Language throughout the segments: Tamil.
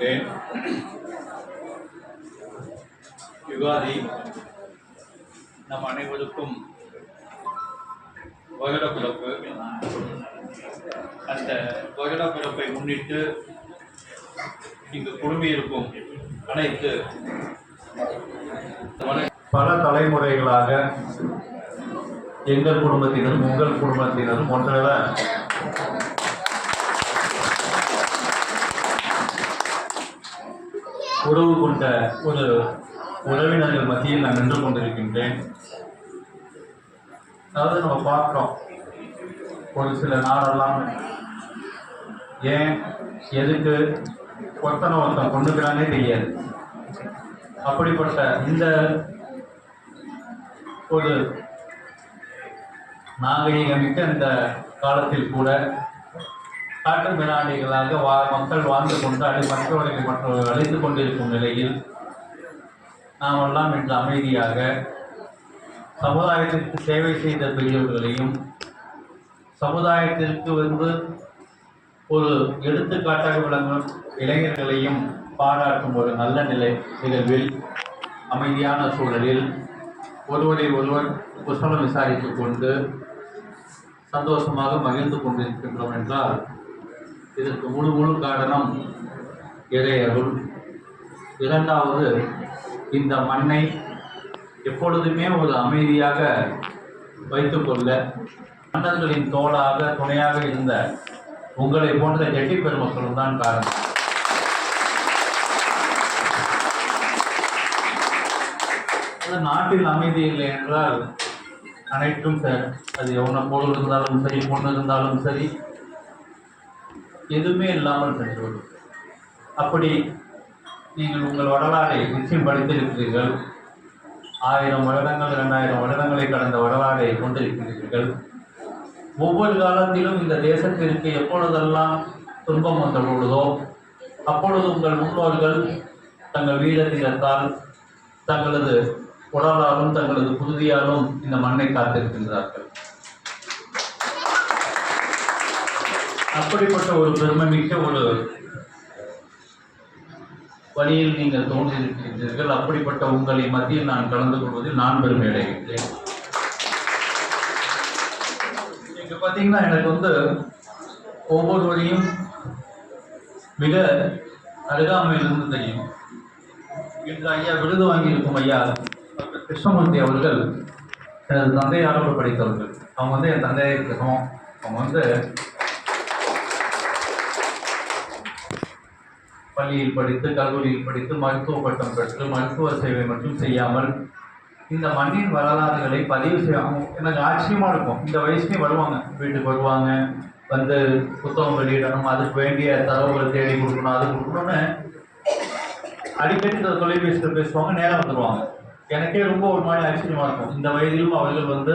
கொண்டிருக்கின்றேன் யுகாதி நம் அனைவருக்கும் வருடப்பிறப்பு. அந்த வருடப்பிறப்பை முன்னிட்டு இங்கு குழுமியிருக்கும் அனைத்து பல தலைமுறைகளாக எங்கள் குடும்பத்தினரும் உங்கள் குடும்பத்தினரும் ஒன்றாக உறவு கொண்ட ஒரு உறவினர்கள் மத்தியில் நான் நின்று கொண்டிருக்கின்றேன். அதாவது நம்ம பார்க்குறோம் ஒரு சில நாடெல்லாம் ஏன் எதுக்கு ஒருத்தனை ஒருத்தன் கொண்டுக்கிறானே தெரியாது. அப்படிப்பட்ட இந்த ஒரு நாகரிகமிக்க இந்த காலத்தில் கூட காட்டு மிராண்டிகளாக வா மக்கள் வாழ்ந்து கொண்டு அழி மற்றவர்களை மற்றவர்கள் அழைத்து கொண்டிருக்கும் நிலையில் நாமெல்லாம் இன்று அமைதியாக சமுதாயத்திற்கு சேவை செய்த பெரியவர்களையும் சமுதாயத்திற்கு வந்து ஒரு எடுத்துக்காட்டாக விளங்கும் இளைஞர்களையும் பாராட்டும் ஒரு நல்ல நிலை நிகழ்வில் அமைதியான சூழலில் ஒருவரை ஒருவர் குசலம் விசாரித்துக் கொண்டு சந்தோஷமாக மகிழ்ந்து கொண்டிருக்கின்றோம் என்றால் இதற்கு முழு முழு காரணம் இறையருள். இரண்டாவது இந்த மண்ணை எப்பொழுதுமே ஒரு அமைதியாக வைத்துக்கொள்ள மன்னர்களின் தோளாக துணையாக இருந்த உங்களை போன்ற ஜெட்டி பெருமக்களும் தான் காரணம். அது நாட்டில் அமைதி இல்லை என்றால் அனைத்தும் சார் அது எவ்வளோ போல் இருந்தாலும் சரி பொண்ணு இருந்தாலும் சரி எதுவுமே இல்லாமல் சென்றுவிடும் அப்படி நீங்கள் உங்கள் வரலாறை நிச்சயம் படித்திருக்கிறீர்கள். ஆயிரம் வருடங்கள் இரண்டாயிரம் வருடங்களை கடந்த வரலாறை கொண்டிருக்கிறீர்கள். ஒவ்வொரு காலத்திலும் இந்த தேசத்திற்கு எப்பொழுதெல்லாம் துன்பம் வந்த பொழுதோ அப்பொழுது உங்கள் முன்னோர்கள் தங்கள் வீரத்தீரத்தால் தங்களது உடலாலும் தங்களது புதுதியாலும் இந்த மண்ணை காத்திருக்கின்றார்கள். அப்படிப்பட்ட ஒரு பெருமை மிக்க ஒரு வழியில் நீங்கள் தோன்றியிருக்கின்றீர்கள் அப்படிப்பட்ட உங்களை மத்தியில் நான் கலந்து கொள்வதில் நான் பெருமை அடைகின்றேன் இங்க பார்த்தீங்கன்னா எனக்கு வந்து ஒவ்வொருவரையும் மிக அருகாமையிலிருந்து தெரியும். இன்று ஐயா விருது வாங்கியிருக்கும் ஐயா டாக்டர் கிருஷ்ணமூர்த்தி அவர்கள் எனது தந்தையாரோடு படித்தவர்கள். அவங்க வந்து என் தந்தையை சமம் அவங்க வந்து பள்ளியில் படித்து கல்லூரியில் படித்து மருத்துவ பட்டம் பெற்று மருத்துவ சேவை மட்டும் செய்யாமல் இந்த மண்ணின் வரலாறுகளை பதிவு செய்வாங்க எனக்கு ஆச்சரியமாக இருக்கும். இந்த வயசுலேயும் வருவாங்க. வீட்டுக்கு வருவாங்க. வந்து புத்தகம் வெளியிடணும். அதுக்கு வேண்டிய தரவுகளை தேடி கொடுக்கணும் அது கொடுக்கணும்னு அடிக்கடி இந்த தொலைபேசியில் பேசுவாங்க நேரம் வந்துடுவாங்க எனக்கே ரொம்ப ஒரு மாதிரி ஆச்சரியமாக இருக்கும். இந்த வயதிலும் அவர்கள் வந்து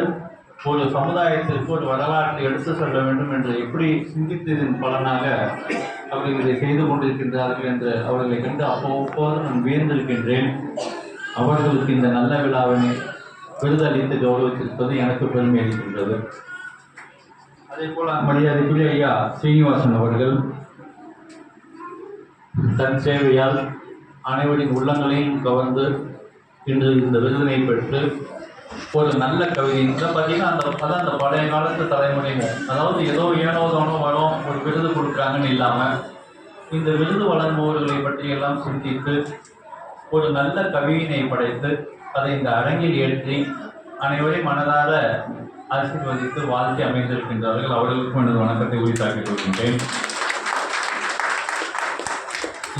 ஒரு சமுதாயத்திற்கு ஒரு வரலாற்றை எடுத்து செல்ல வேண்டும் என்று எப்படி சிந்தித்ததின் பலனாக அவர்கள் இதை செய்து கொண்டிருக்கின்றார்கள் என்று அவர்களை கண்டு அவ்வப்போது நான் வியந்திருக்கின்றேன். அவர்களுக்கு இந்த நல்ல விழாவினை விருதளித்து கௌரவித்திருப்பது எனக்கு பெருமை அளிக்கின்றது. அதே போல மரியாதைக்குரிய ஐயா ஸ்ரீனிவாசன் அவர்கள் தன் சேவையால் அனைவரின் உள்ளங்களையும் கவர்ந்து இன்று இந்த விருதினை பெற்று ஒரு நல்ல கவிதை. இதை பார்த்தீங்கன்னா அந்த அதான் அந்த பழைய காலத்து தலைமுறைங்க அதாவது ஏதோ ஏனோ தானோ வரும் ஒரு விருது கொடுக்குறாங்கன்னு இல்லாமல் இந்த விருது வழங்குபவர்களை பற்றியெல்லாம் சிந்தித்து ஒரு நல்ல கவியினை படைத்து அதை இந்த அரங்கில் ஏற்றி அனைவரையும் மனதார ஆசீர்வதித்து வாழ்த்தி அமைந்திருக்கின்றார்கள். அவர்களுக்கும் எனது வணக்கத்தை உரித்தாக்கிக் கொள்கின்றேன்.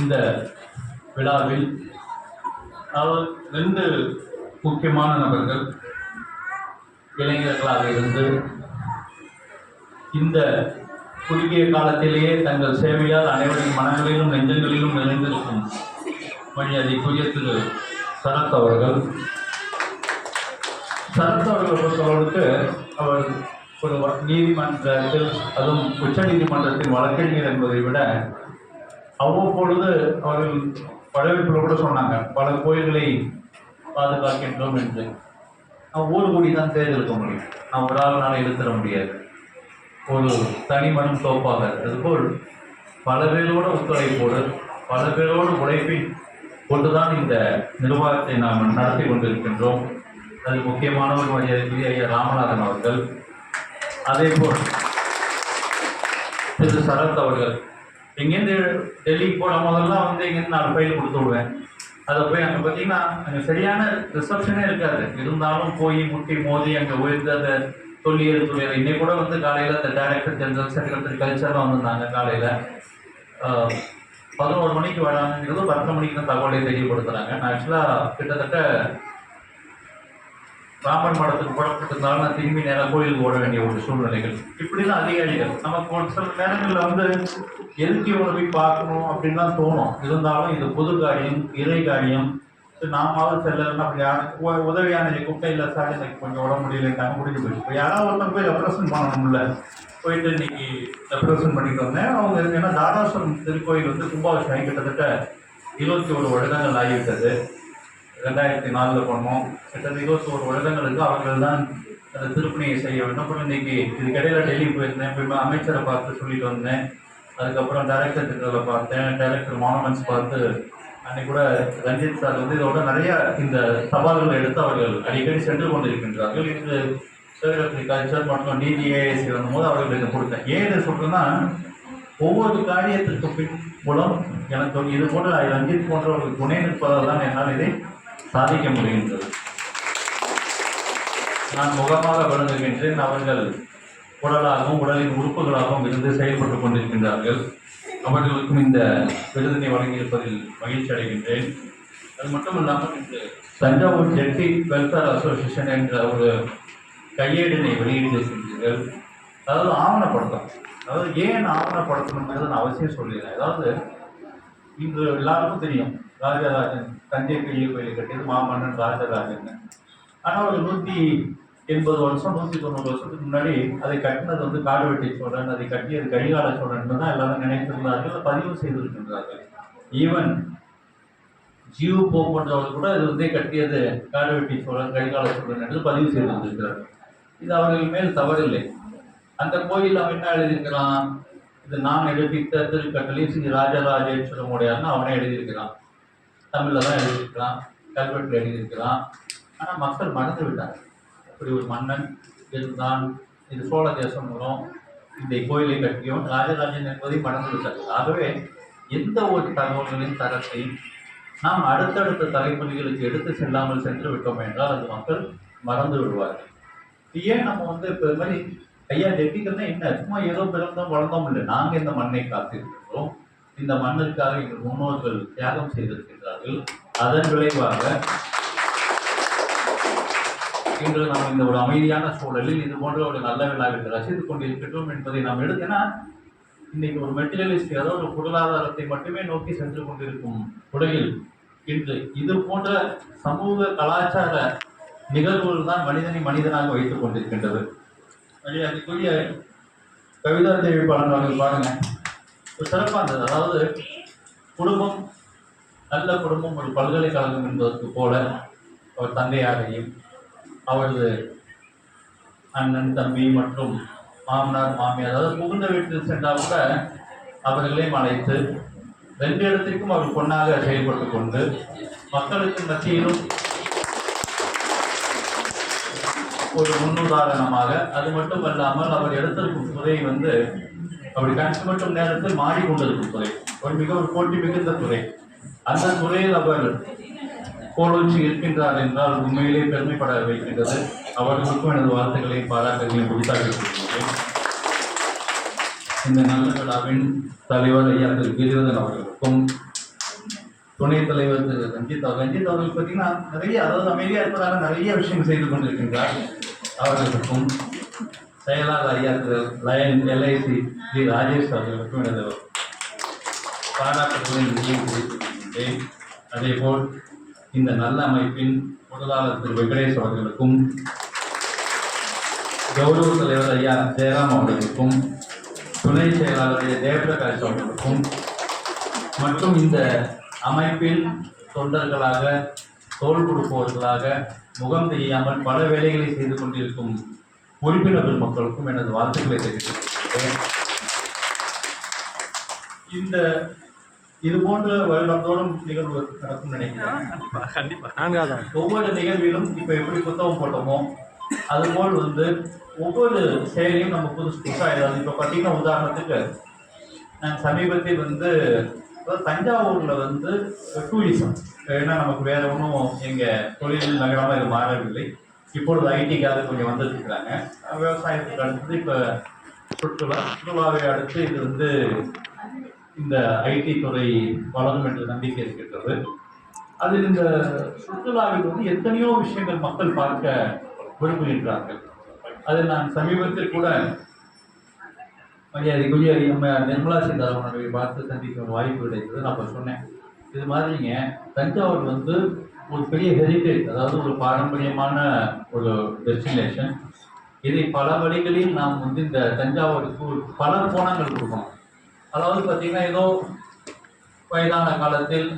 இந்த விழாவில் அவர் ரெண்டு முக்கியமான நபர்கள் இளைஞர்களாக இருந்து இந்த குறுகிய காலத்திலேயே தங்கள் சேவையால் அனைவரின் மனங்களிலும் நெஞ்சங்களிலும் நிறைந்திருக்கும் மரியாதைக்குரிய திரு சரத் அவர்கள். சரத் அவர்கள் பொறுத்தளவுக்கு அவர் ஒரு நீதிமன்றத்தில் அதுவும் உச்ச நீதிமன்றத்தின் வழக்கறிஞர் என்பதை விட அவ்வப்பொழுது அவர்கள் வரவேற்பில் கூட சொன்னாங்க பல கோயில்களை பாதுகாக்கின்றோம் என்று. நான் ஓடு கூடி தான் தேர்ந்தெடுக்க முடியும். நான் ஒரு ஆள் நான் எழுத்துற முடியாது. ஒரு தனி மனம் தோப்பாக அதுபோல் பல பேரோட ஒத்துழைப்போடு பல பேரோடு உழைப்பின் கொண்டுதான் இந்த நிர்வாகத்தை நாம் நடத்தி கொண்டிருக்கின்றோம். அது முக்கியமானவர் மரியாதைக்குரிய ஐயா ராமநாதன் அவர்கள். அதே போல் திரு சரத் அவர்கள். இங்கேருந்து டெல்லிக்கு போன முதல்ல வந்து இங்கேருந்து நாலு ஃபைல் கொடுத்து விடுவேன். அதை போய் அங்கே பார்த்தீங்கன்னா அங்கே சரியான ரிசப்ஷனே இருக்காது. இருந்தாலும் போய் முட்டி மோதி அங்கே உயர்ந்து அதை தொல்லியல் துறையில் இன்னைக்கு கூட வந்து காலையில் அந்த டைரக்டர் ஜெனரல் செக்ரட்டரி கல்ச்சர்லாம் வந்திருந்தாங்க காலையில். பதினோரு மணிக்கு வராங்கிறது பத்து மணிக்கு தான் தகவலை தெரியப்படுத்துகிறாங்க நான் ஆக்சுவலாக கிட்டத்தட்ட ராமன் மடத்துக்கு புறப்பட்டிருந்தாலும் நான் திரும்பி நேரம் கோயிலுக்கு ஓட வேண்டிய ஒரு சூழ்நிலைகள். இப்படிலாம் அதிகாரிகள். நமக்கு ஒரு சில நேரங்களில் வந்து எதுக்கு இவனை போய் பார்க்கணும் அப்படின்லாம் தோணும். இருந்தாலும் இது பொது காரியம் இறை காரியம். நாமாவது செல்லணும் அப்படி யாருக்கு உதவியான கூப்பிட்டா இல்லை சார் எனக்கு கொஞ்சம் உடம்பு முடியலட்டாங்க முடிஞ்சு போயிடுச்சு இப்போ யாராவது ஒருத்தர் போய் ரெப்ரசன்ட் பண்ணணும்ல. போயிட்டு இன்னைக்கு ரெப்ரசன்ட் பண்ணிட்டு வந்தேன் அவங்க ஏன்னா தாராசுரம் திருக்கோயில் வந்து கும்பாபிஷேகம் கிட்டத்தட்ட இருபத்தி ஒரு வருடங்கள் ஆகிவிட்டது. இரண்டாயிரத்தி நாலில் பண்ணோம் கிட்டத்தட்ட இருபத்தோரு வருடங்களுக்கு அவர்கள் தான் அந்த திருப்பணியை செய்ய வேண்டும். அப்புறம் இன்னைக்கு இதுக்கிடையில டெல்லி போயிருந்தேன். போய் அமைச்சரை பார்த்து சொல்லிட்டு வந்தேன். அதுக்கப்புறம் டைரக்டர் ஜெனரலை பார்த்தேன். டைரக்டர் மானமெண்ட்ஸ் பார்த்து அன்னைக்கு கூட ரஞ்சித் சார் வந்து இதோட நிறைய இந்த சவால்களை எடுத்து அவர்கள் அடிக்கடி சென்று கொண்டிருக்கின்றார்கள். இது சேகரத்தில் கல்ச்சர் மற்றும் டிஜிஏஎஸ்சி வரும்போது அவர்கள் இதை கொடுத்தேன். ஏன் இதை சொல்றேன்னா ஒவ்வொரு காரியத்திற்கு பின் மூலம் எனக்கு இது போன்ற ரஞ்சித் போன்றவர்கள் துணை நிற்பதால் தான் என்னால் இதை சாதிக்க முடிகின்றது. நான் முகமாக விளங்குகின்றேன். அவர்கள் உடலாகவும் உடலின் உறுப்புகளாகவும் இருந்து செயல்பட்டு கொண்டிருக்கின்றார்கள். அவர்களுக்கும் இந்த விருதினை வழங்கியிருப்பதில் மகிழ்ச்சி அடைகின்றேன். அது மட்டும் இல்லாமல் இன்று தஞ்சாவூர் ஜெட்டி வெல்ஃபேர் அசோசியேஷன் என்ற ஒரு கையேடினை வெளியிட்டிருக்கின்றீர்கள் அதாவது ஆவணப்படுத்தம் அதாவது ஏன் ஆவணப்படுத்தணுங்கிறது நான் அவசியம் சொல்லிடுறேன். அதாவது இன்று எல்லாருக்கும் தெரியும். ராஜராஜன் தஞ்சை பெரிய கோயில் கட்டியது மாமன்னன் ராஜராஜன். ஆனால் ஒரு நூற்றி எண்பது வருஷம் நூற்றி தொண்ணூறு வருஷத்துக்கு முன்னாடி அதை கட்டினது வந்து காடுவெட்டி சோழன் அதை கட்டியது கரிகால சோழன் தான் எல்லாரும் நினைத்திருந்தார்கள் பதிவு செய்திருக்கின்றார்கள். ஈவன் ஜியு போ போன்றவர்கள் கூட இது வந்து கட்டியது காடுவெட்டி சோழன் கரிகால சோழன் என்று பதிவு செய்திருந்திருக்கிறார். இது அவர்கள் மேல் தவறில்லை. அந்த கோயில் அவன் என்ன எழுதியிருக்கிறான்? இது நான் எழுதித்த திருக்கட்டளை ஸ்ரீ ராஜராஜேஸ்வரமுடையார்னு அவனே எழுதியிருக்கிறான். தமிழில் தான் எழுதியிருக்கலாம் கல்வெட்டில் எழுதியிருக்கலாம். ஆனால் மக்கள் மறந்து விட்டார் அப்படி ஒரு மன்னன் இருந்தான் இது சோழ தேசம் மூலம் இந்த கோயிலை கட்டியும் ராஜராஜன் என்பதை மறந்து விட்டார். ஆகவே எந்த ஒரு தகவல்களின் தரத்தையும் நாம் அடுத்தடுத்த தலைமுறைகளுக்கு எடுத்து செல்லாமல் சென்று விட்டோம் என்றால் அது மக்கள் மறந்து விடுவார்கள். ஏன் நம்ம வந்து இப்போ இது மாதிரி ஐயா ஜெட்டிக்கல்னா என்ன? சும்மா ஏதோ பிறந்தோம் வளர்ந்தோம் இல்லை. நாங்கள் இந்த மண்ணை காத்திருக்கிறோம். இந்த மண்ணிற்காக எங்கள் முன்னோர்கள் தியாகம் செய்திருக்கின்றார்கள். அதன் விளைவாக இன்று நாம் இந்த ஒரு அமைதியான சூழலில் இது போன்ற ஒரு நல்ல விழாவை ரசித்துக் கொண்டிருக்கின்றோம் என்பதை நாம் எடுத்து ஏன்னா இன்னைக்கு ஒரு மெட்டீரியலிஸ்ட் ஏதோ ஒரு பொருளாதாரத்தை மட்டுமே நோக்கி சென்று கொண்டிருக்கும் உலகில் இன்று இது போன்ற சமூக கலாச்சார நிகழ்வுகள் தான் மனிதனை மனிதனாக வைத்துக் கொண்டிருக்கின்றது. அதுக்குரிய கவிதா தேவி பலன் அவர்கள் பாருங்க. ஒரு சிறப்பாக இருந்தது அதாவது குடும்பம் நல்ல குடும்பம் ஒரு பல்கலைக்கழகம் என்பதற்கு போல அவர் தந்தையாரையும் அவரது அண்ணன் தம்பி மற்றும் மாமனார் மாமியார் அதாவது புகுந்த வீட்டில் சென்றால் கூட அவர்களையும் அழைத்து ரெண்டு இடத்திற்கும் அவர் பொண்ணாக செயல்பட்டு கொண்டு மக்களுக்கு மத்தியிலும் ஒரு முன்னுதாரணமாக அது மட்டும் அல்லாமல் அவர் எடுத்திருக்கும் துறை வந்து அப்படி கணக்கு மட்டும் நேரத்தில் மாறிக்கொண்டிருக்கும் துறை. ஒரு மிக ஒரு போட்டி மிகுந்த துறை. அந்த துறையில் அவர் கோலோச்சி இருக்கின்றார் என்றால் உண்மையிலே பெருமைப்பட வைக்கின்றது. அவர்களுக்கும் எனது வார்த்தைகளையும் பாராட்டுகளையும் கொடுத்தார்கள் இந்த நல்ல விழாவின் தலைவர் ஐயா திரு கிரிவதன் அவர்களுக்கும் துணைத் தலைவர் திரு ரஞ்சித் அவர் ரஞ்சித் அவர்கள் பார்த்தீங்கன்னா நிறைய அதாவது அமைதியாக இருப்பதாக நிறைய விஷயம் செய்து கொண்டிருக்கின்றார். அவர்களுக்கும் செயலாளர் ஐயா திரு லயன் எல்ஐசி ஜி ராஜேஷ் அவர்களுக்கும் எனது பாராட்டுகளை நிதியை தெரிவித்துக்கொள்கின்றேன் அதேபோல் இந்த நல்ல அமைப்பின் பொருளாளர் திரு வெங்கடேஷ் அவர்களுக்கும் கௌரவ தலைவர் ஐயா ஜெயராம் அவர்களுக்கும் துணை செயலாளர் தேவபிரகாஷ் அவர்களுக்கும் மற்றும் இந்த அமைப்பில் தொண்டர்களாக தோல் கொடுப்பவர்களாக முகம் தெரியாமல் பல வேலைகளை செய்து கொண்டிருக்கும் உறுப்பினர் மக்களுக்கும் எனது வாழ்த்துக்களை தெரிவித்துக் கொள்கிறேன். இந்த இது போன்ற வருடந்தோறும் நிகழ்வு நடக்கும் நினைக்கிறேன். ஒவ்வொரு நிகழ்விலும் இப்போ எப்படி புத்தகம் போட்டோமோ அதுபோல் வந்து ஒவ்வொரு செயலையும் நம்ம புதுசு புதுசாக ஏதாவது இப்போ பார்த்தீங்கன்னா உதாரணத்துக்கு நான் சமீபத்தில் வந்து தஞ்சாவூரில் வந்து டூரிசம் ஏன்னா நமக்கு வேற ஒன்றும் எங்கள் தொழில் நகரமாக இது மாறவில்லை. இப்பொழுது ஐடிக்காக கொஞ்சம் வந்துட்டு விவசாயத்துக்கு அடுத்து இப்போ சுற்றுலா சுற்றுலாவை அடுத்து இது வந்து இந்த ஐடி துறை வளரும் என்ற நம்பிக்கை இருக்கின்றது அதில் இந்த சுற்றுலாவில் வந்து எத்தனையோ விஷயங்கள் மக்கள் பார்க்க விரும்புகின்றார்கள். அதில் நான் சமீபத்தில் கூட மரியாதைக்குரிய நம்ம நிர்மலா சீதாராமனை பார்த்து சந்திக்க வாய்ப்பு கிடைத்தது. நான் இப்போ சொன்னேன் இது மாதிரிங்க தஞ்சாவூர் வந்து ஒரு பெரிய ஹெரிட்டேஜ் அதாவது ஒரு பாரம்பரியமான ஒரு டெஸ்டினேஷன் இதை பல வழிகளில் நாம் வந்து இந்த தஞ்சாவூருக்கு ஒரு பல கோணங்கள் கொடுக்கணும். அதாவது பார்த்தீங்கன்னா ஏதோ வயதான காலத்தில்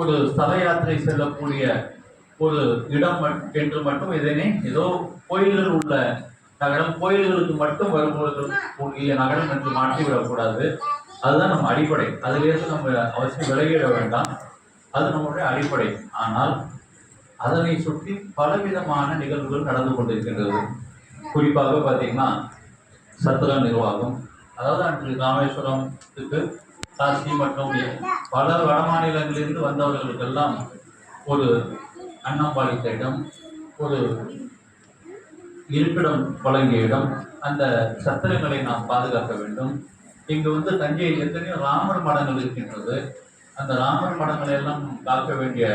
ஒரு ஸ்தல யாத்திரை செல்லக்கூடிய ஒரு இடம் என்று மட்டும் இதனை ஏதோ கோயில்கள் உள்ள நகரம் கோயில்களுக்கு மட்டும் வருபவர்கள் கூடிய நகரம் என்று மாற்றிவிடக்கூடாது. அதுதான் நம்ம அடிப்படை. அதிலிருந்து நம்ம அவசியம் விலகிட வேண்டாம். அது நம்முடைய அடிப்படை. ஆனால் அதனை சுற்றி பலவிதமான நிகழ்வுகள் நடந்து கொண்டிருக்கின்றது. குறிப்பாக பார்த்தீங்கன்னா சத்திர நிர்வாகம். அதாவது அன்று ராமேஸ்வரத்துக்கு காசி மற்றும் பல வட மாநிலங்களிலிருந்து வந்தவர்களுக்கெல்லாம் ஒரு அன்னம்பாளித்த இடம் ஒரு இருப்பிடம் வழங்கிய இடம் அந்த சத்திரங்களை நாம் பாதுகாக்க வேண்டும். இங்கு வந்து தஞ்சையில் எத்தனையோ ராமர் மடங்கள் இருக்கின்றது. அந்த ராமர் மடங்களை எல்லாம் காக்க வேண்டிய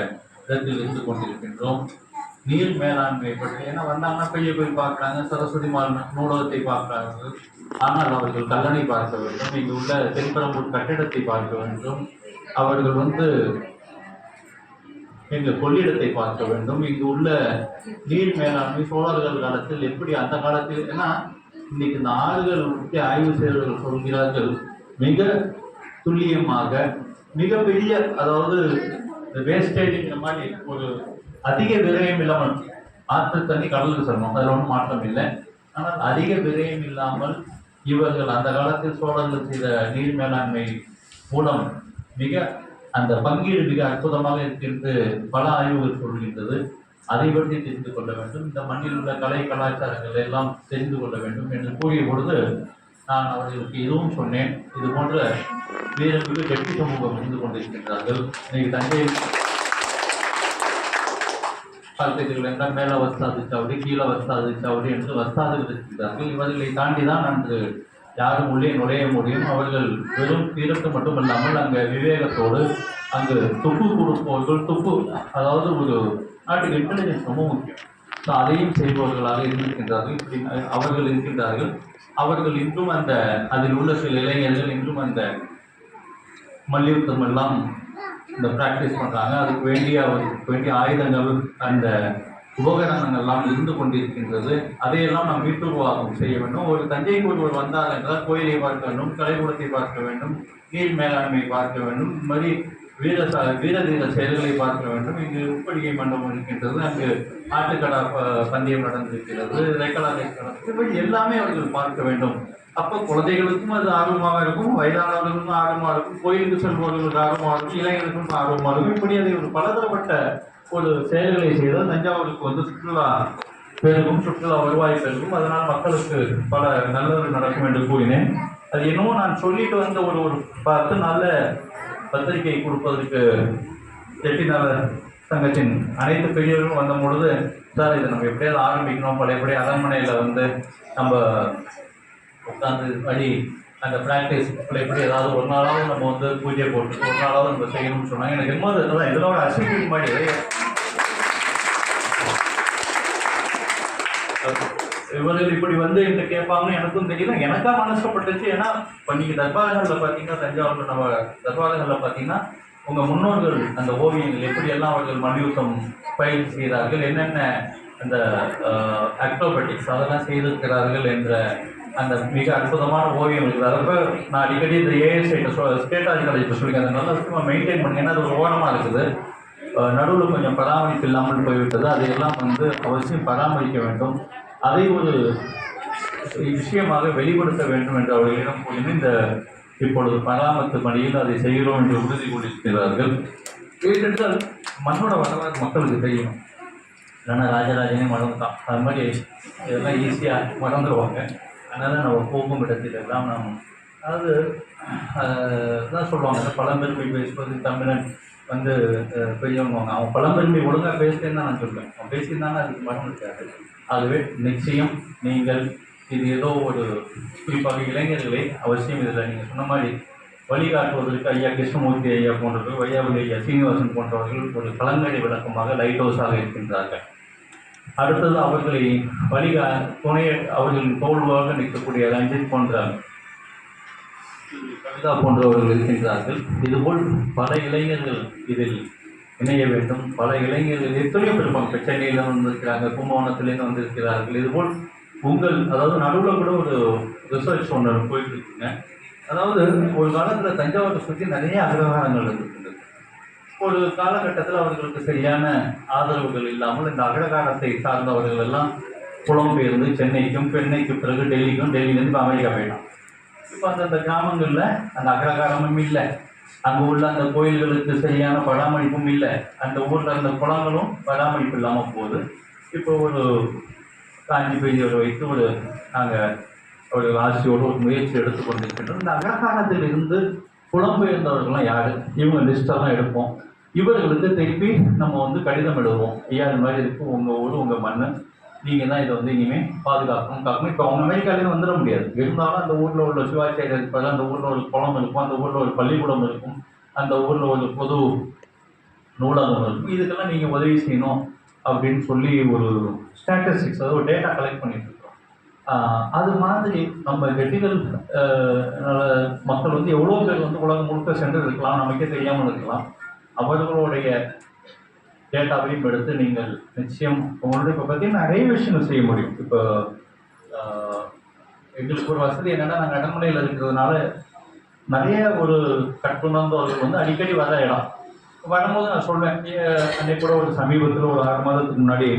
இடத்தில் இருந்து கொண்டிருக்கின்றோம். நீர் மேலாண்மை பற்றி ஏன்னா வந்தாங்கன்னா பெரிய போய் பார்க்குறாங்க சரஸ்வதி மால் நூலகத்தை பார்க்கிறார்கள் ஆனால் அவர்கள் கல்லணை பார்க்க வேண்டும். இங்கு உள்ள தென்பெரம்பூர் கட்டிடத்தை பார்க்க வேண்டும். அவர்கள் வந்து எங்கள் கொள்ளிடத்தை பார்க்க வேண்டும். இங்கு உள்ள நீர் மேலாண்மை சோழர்கள் காலத்தில் எப்படி அந்த காலத்தில் ஏன்னா இன்னைக்கு இந்த ஆறுகள் முக்கிய ஆய்வு செய்தவர்கள் சொல்கிறார்கள் மிக துல்லியமாக மிகப்பெரிய அதாவது இந்த மாதிரி ஒரு அதிக விரயம் இல்லாமல் ஆற்று தண்ணி கடலுக்கு செல்லணும் அதில் ஒன்றும் மாற்றம் இல்லை. ஆனால் அதிக விரயம் இல்லாமல் இவர்கள் அந்த காலத்தில் சோழர்கள் செய்த நீர் மேலாண்மை மூலம் மிக அந்த பங்கீடு மிக அற்புதமாக இருக்கிறது பல ஆய்வுகள் சொல்கின்றது. அதை பற்றி தெரிந்து கொள்ள வேண்டும். இந்த மண்ணில் உள்ள கலை கலாச்சாரங்களை எல்லாம் தெரிந்து கொள்ள வேண்டும் என்று கூறிய பொழுது நான் அவர்களுக்கு இதுவும் சொன்னேன். இது போன்ற வீரர்களுக்கு வெற்றி சமூகம் இருந்து கொண்டிருக்கின்றார்கள். இன்னைக்கு தஞ்சை பார்க்கிறீர்கள் என்றால் மேல வஸ்தாது சாவடி கீழே வஸ்தாது சாவடி என்று வஸ்தாதுகள் இருக்கின்றார்கள் இவர்களை தாண்டி தான் அன்று யாரும் உள்ளே நுழைய முடியும். அவர்கள் வெறும் தீரத்து மட்டுமல்லாமல் அங்கே விவேகத்தோடு அங்கு துப்பு கொடுப்பவர்கள் துப்பு அதாவது ஒரு நாட்டுக்கு இன்டெலிஜென்ஸ் ரொம்ப முக்கியம். அதையும் செய்பவர்களாக இருந்திருக்கின்றார்கள். இப்படி அவர்கள் இருக்கின்றார்கள். அவர்கள் இன்றும் அந்த அதில் உள்ள சில இளைஞர்கள் இன்றும் அந்த மல்யுத்தம் எல்லாம் இந்த ப்ராக்டிஸ் பண்ணுறாங்க அதுக்கு வேண்டிய அவருக்கு வேண்டிய ஆயுதங்கள் அந்த உபகரணங்கள் எல்லாம் இருந்து கொண்டிருக்கின்றது. அதையெல்லாம் நாம் மீட்டுருவாக்கம் செய்ய வேண்டும். ஒரு தஞ்சைக்கு ஒருவர் வந்தார் என்றால் கோயிலை பார்க்க வேண்டும் கலைக்கூடத்தை பார்க்க வேண்டும் நீர் மேலாண்மை பார்க்க வேண்டும். இது மாதிரி வீர வீர தீர செயல்களை பார்க்க வேண்டும். இங்கு உப்படிகை மண்டபம் இருக்கின்றது. அங்கு ஆட்டுக்கடா ப- பந்தயம் நடந்திருக்கிறது ரெக்கலா இப்படி எல்லாமே அவர்கள் பார்க்க வேண்டும். அப்போ குழந்தைகளுக்கும் அது ஆர்வமாக இருக்கும் வயதானவர்களுக்கும் ஆர்வமாக இருக்கும் கோயிலுக்கு செல்பவர்களுக்கு ஆர்வமாக இருக்கும் இளைஞர்களுக்கும் ஆர்வமாக இருக்கும். இப்படி அதை ஒரு பலதரப்பட்ட ஒரு செயல்களை செய்தால் தஞ்சாவூருக்கு வந்து சுற்றுலா பெருகும் சுற்றுலா வருவாய் பெருகும். அதனால் மக்களுக்கு பல நல்லது நடக்கும் என்று கூறினேன். அது என்னவோ நான் சொல்லிட்டு வந்த ஒரு ஒரு பத்து நாளில் பத்திரிகை கொடுப்பதற்கு செட்டிநாளர் சங்கத்தின் அனைத்து பெரியவர்களும் வந்த பொழுது சார் இதை நம்ம எப்படியாவது ஆரம்பிக்கணும் பழையபடி அரண்மனையில் வந்து நம்ம உட்காந்து அடி அந்த ப்ராக்டிஸ் எப்படி ஏதாவது ஒரு நாளாவது நம்ம வந்து பூஜை போட்டு ஒரு நாளாவது நம்ம செய்யணும்னு சொன்னாங்க. எனக்கு ரொம்ப இதெல்லாம் இதெல்லாம் ஒரு மாதிரி இவர்கள் இப்படி வந்து என்கிட்ட கேட்பாங்கன்னு எனக்கும் தெரியல. எனக்கா மனசுப்பட்டுச்சு ஏன்னா இப்போ நீங்கள் தர்பாரங்களில் பார்த்தீங்கன்னா தஞ்சாவூரில் நம்ம தர்பாரங்களில் பார்த்தீங்கன்னா உங்கள் முன்னோர்கள் அந்த ஓவியங்கள் எப்படியெல்லாம் அவர்கள் மல்யுத்தம் பயிர் செய்தார்கள் என்னென்ன அந்த அக்ரோபேட்டிக்ஸ் அதெல்லாம் செய்திருக்கிறார்கள் என்ற அந்த மிக அற்புதமான ஓவியம் இருக்குது அதப்போ நான் அடிக்கடி இந்த ஏஎஸ்ஐ ஸ்டேட் ஆர்ட் காலேஜ் சொல்லியிருக்கேன் அதை நல்லா சும்மா மெயின்டைன் பண்ணி ஏன்னா அது ஒரு ஓரமாக இருக்குது. நடுவில் கொஞ்சம் பராமரிப்பு இல்லாமல் போய்விட்டது. அதையெல்லாம் வந்து அவசியம் பராமரிக்க வேண்டும். அதை ஒரு விஷயமாக வெளிப்படுத்த வேண்டும் என்று அவர்களிடம் கூறினேன் இந்த இப்பொழுது பராமத்து பணியில் அதை செய்கிறோம் என்று உறுதி கொண்டிருக்கிறார்கள். ஏனென்றால் மண்ணோட வரலாறு மக்களுக்கு தெரியும். இல்லைன்னா ராஜராஜனே மறந்துட்டான் அது மாதிரி இதெல்லாம் ஈஸியாக மறந்துடுவாங்க அதனால் நம்ம போகும் இடத்தில் எல்லாம் நாம் அதாவது தான் சொல்லுவாங்க இந்த பழம்பெருமை பேசுவது தமிழன் வந்து பெரியவங்க அவன் பழம்பெருமை ஒழுங்காக பேசுறேன்னு தான் நான் சொல்லுவேன் அவன் பேசியிருந்தாலும் அதுக்கு மரம் இருக்காது. ஆகவே நிச்சயம் நீங்கள் இது ஏதோ ஒரு குறிப்பாக இளைஞர்களை அவசியம் இதில். நீங்கள் சொன்ன மாதிரி வழிகாட்டுவதற்கு ஐயா கிருஷ்ணமூர்த்தி ஐயா போன்றவர்கள் வையாபுரி ஐயா சீனிவாசன் போன்றவர்கள் ஒரு கலங்கரை விளக்கமாக லைட் ஹவுஸாக இருக்கின்றார்கள். அடுத்தது அவர்களை வழிகா துணை அவர்களின் தோல்வாக நிற்கக்கூடிய ரஞ்சித் போன்ற கவிதா போன்றவர்கள் இருக்கின்றார்கள். இதுபோல் பல இளைஞர்கள் இதில் இணைய வேண்டும். பல இளைஞர்கள் எத்தனையோ பேர் இருப்பாங்க சென்னையில் வந்திருக்கிறாங்க கும்பகோணத்துலேருந்து வந்திருக்கிறார்கள். இதுபோல் உங்கள் அதாவது நடுவில் கூட ஒரு ரிசர்ச் ஒன்று போயிட்டு இருக்குங்க அதாவது ஒரு காலத்தில் தஞ்சாவூரை சுற்றி நிறைய அகரகாரங்கள் இருக்கின்றது ஒரு காலகட்டத்தில் அவர்களுக்கு சரியான ஆதரவுகள் இல்லாமல் இந்த அகரகாரத்தை சார்ந்தவர்கள் எல்லாம் புலம்பெயர்ந்து சென்னைக்கும் சென்னைக்கு பிறகு டெல்லிக்கும் டெல்லியிலேருந்து அமெரிக்கா போயிடும் இப்போ அந்தந்த கிராமங்களில் அந்த அகரகாரமும் இல்லை. அங்கே உள்ள அந்த கோயில்களுக்கு சரியான பராமரிப்பும் இல்லை. அந்த ஊரில் அந்த குளங்களும் பராமரிப்பு இல்லாமல் போகுது. இப்போ ஒரு காஞ்சி பெரியவரை வைத்து ஒரு நாங்கள் ஒரு ஆட்சியோடு ஒரு முயற்சி எடுத்துக்கொண்டிருக்கின்றோம் இந்த அகரகாரத்தில் இருந்து புலம்பெயர்ந்தவர்கள்லாம் யார்? இவங்க லிஸ்டெல்லாம் எடுப்போம். இவர்களுக்கு திருப்பி நம்ம வந்து கடிதம் எழுதுவோம். ஐயா இந்த மாதிரி இருக்கும் உங்கள் ஊர் உங்கள் மண் நீங்கள் தான் இதை வந்து இனிமேல் பாதுகாக்கணும் காக்கணும். இப்போ அவங்க அமெரிக்காலேருந்து வந்துட முடியாது. இருந்தாலும் அந்த ஊரில் உள்ள சிவாச்சாரியர் இருப்பாரு அந்த ஊரில் ஒரு குளம் இருக்கும் அந்த ஊரில் ஒரு பள்ளிக்கூடம் இருக்கும் அந்த ஊரில் ஒரு பொது நூலகம் இருக்கும். இதுக்கெல்லாம் நீங்கள் உதவி செய்யணும் அப்படின்னு சொல்லி ஒரு ஸ்டாட்டிஸ்டிக்ஸ் அதாவது ஒரு டேட்டா கலெக்ட் பண்ணிட்டு இருக்கோம். அது மாதிரி நம்ம வெட்டிகள் மக்கள் வந்து எவ்வளோ பேர் வந்து உலகம் முழுக்க சென்று இருக்கலாம் நமக்கே தெரியாமல் இருக்கலாம். அவர்களுடைய டேட்டாவையும் எடுத்து நீங்கள் நிச்சயம் உங்களுடைய இப்போ பார்த்தீங்கன்னா நிறைய விஷயங்கள் செய்ய முடியும். இப்போ எங்களுக்கு ஒரு வசதி என்னென்னா நாங்கள் நடைமுறையில் இருக்கிறதுனால நிறைய ஒரு கட்டுணர்ந்தவர்கள் வந்து அடிக்கடி வர இடம். வரும்போது நான் சொல்வேன் அன்னைக்கு கூட ஒரு சமீபத்தில் ஒரு ஆறு மாதத்துக்கு முன்னாடி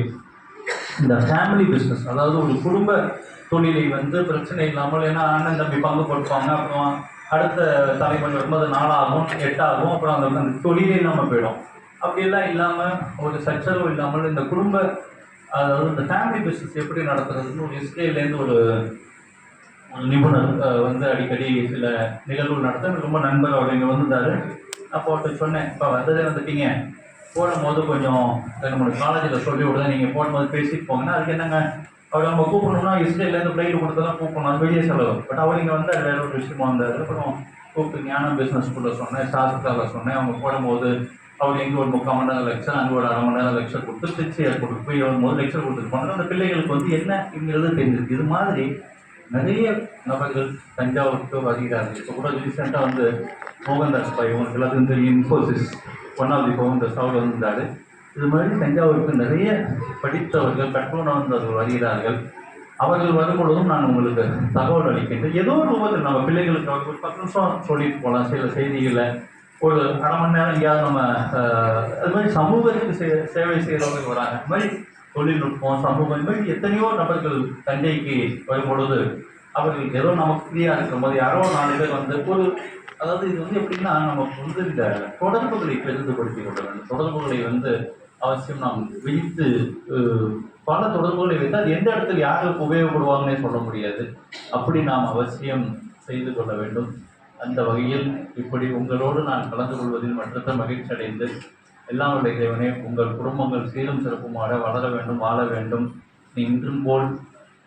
இந்த ஃபேமிலி பிஸ்னஸ் அதாவது ஒரு குடும்ப தொழிலை வந்து பிரச்சனை இல்லாமல் ஏன்னா அண்ணன் தம்பி பங்கு கொடுப்பாங்க அப்புறம் அடுத்த தலைமுறை வரும்போது நாலாகும் எட்டாகும் அப்புறம் அந்த அந்த தொழிலே இல்லாமல் போயிடும். அப்படியெல்லாம் இல்லாமல் ஒரு சச்சரவு இல்லாமல் இந்த குடும்ப அதாவது இந்த ஃபேமிலி பிஸ்னஸ் எப்படி நடத்துறதுன்னு ஒரு இஸ்ரேலேருந்து ஒரு ஒரு நிபுணர் வந்து அடிக்கடி சில நிகழ்வுகள் நடத்த எனக்கு ரொம்ப நண்பர் அவர் இங்கே வந்திருந்தாரு. அப்போ அவர்கிட்ட சொன்னேன் இப்போ வந்ததே வந்துட்டீங்க. போடும்போது கொஞ்சம் நம்மளுக்கு காலேஜில் சொல்லி விடுதா நீங்கள் போடும்போது பேசிட்டு போங்கன்னா அதுக்கு என்னங்க? அவர் நம்ம கூப்பிடணும்னா இஸ்ரேலேருந்து ஃப்ளைட் கொடுத்தெல்லாம் கூப்பிடணும். அது வெளியே செலவு பட் அவர் இங்கே வந்து வேற ஒரு விஷயமா வந்தார். அப்புறம் கூப்பிட்டு ஞானம் பிஸ்னஸ் ஸ்கூலில் சொன்னேன் சாஸ்திராவில் சொன்னேன். அவங்க போடும்போது அவர் இங்கே ஒரு முக்கால் மணி நேரம் லெக்சர் அங்கே ஒரு அரை மணி நேரம் லெக்சர் கொடுத்து திருச்சி கொடுத்து போய் முதல் லெக்சர் கொடுத்துருப்பாங்க அந்த பிள்ளைகளுக்கு வந்து என்ன இங்கிறது தெரிஞ்சிருக்கு. இது மாதிரி நிறைய நபர்கள் தஞ்சாவூருக்கு வருகிறார்கள். இப்போ கூட ரீசெண்டாக வந்து மோகன்தாஸ் பாய் உங்களுக்கு எல்லாத்துக்கும் தெரியும் Infosys one of the founders அவர் வந்திருந்தார். இது மாதிரி தஞ்சாவூருக்கு நிறைய படித்தவர்கள் கற்றுணர்ந்தவர்கள் வருகிறார்கள். அவர்கள் வரும் பொழுதும் நான் உங்களுக்கு தகவல் அளிக்கின்றேன். ஏதோ ஒரு ரூபத்தில் நம்ம பிள்ளைகளுக்கு ஒரு பத்து நிமிஷம் சொல்லிட்டு போகலாம். சில செய்திகளை ஒரு அரை மணி நேரம் எங்கேயாவது நம்ம அது மாதிரி சமூகத்துக்கு சே சேவை செய்கிறவங்க வராங்க. அது மாதிரி தொழில்நுட்பம் சமூகம் இது மாதிரி எத்தனையோ நபர்கள் தஞ்சைக்கு வரும்பொழுது அவர்கள் ஏதோ நமக்கு ஃப்ரீயாக இருக்கும் போது யாரோ நாலு பேர் வந்து ஒரு அதாவது இது வந்து எப்படின்னா நமக்கு வந்து இந்த தொடர்புகளை பெருந்துபடுத்தி கொள்ள வேண்டும். தொடர்புகளை வந்து அவசியம் நாம் விழித்து பல தொடர்புகளை வைத்து அது எந்த இடத்துல யாருக்கு உபயோகப்படுவாங்கன்னே சொல்ல முடியாது. அப்படி நாம் அவசியம் செய்து கொள்ள வேண்டும். அந்த வகையில் இப்படி உங்களோடு நான் கலந்து கொள்வதில் மற்ற மகிழ்ச்சி அடைந்து எல்லாம் உள்ள இறைவனே உங்கள் குடும்பங்கள் சீரும் சிறப்புமாக வளர வேண்டும் வாழ வேண்டும். இன்றும் போல்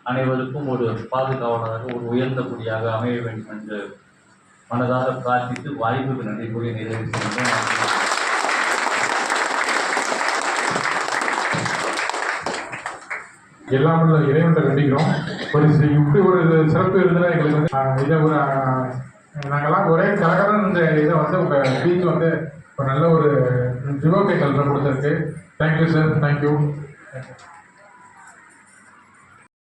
அனைவருக்கும் ஒரு பாதுகாவலராக ஒரு உயர்ந்த குடியாக அமைய வேண்டும் என்று மனதார பிரார்த்தித்து வாய்ப்புக்கு நன்றி கூறி நிறைவு செய்கின்றேன் எல்லாம் உள்ள இறைவன்கிட்ட வேண்டிக்கிறோம் ஒரு இப்படி ஒரு சிறப்பு இருந்தால் எங்களுக்கு வந்து இதை ஒரு நாங்கள்லாம் நாங்கெல்லாம் ஒரே கலகலன்னு இந்த இதை வந்து உங்கள் ஸ்பீச் வந்து ஒரு நல்ல ஒரு ஜிவோகை கல்வி கொடுத்துருக்கு. Thank you sir thank you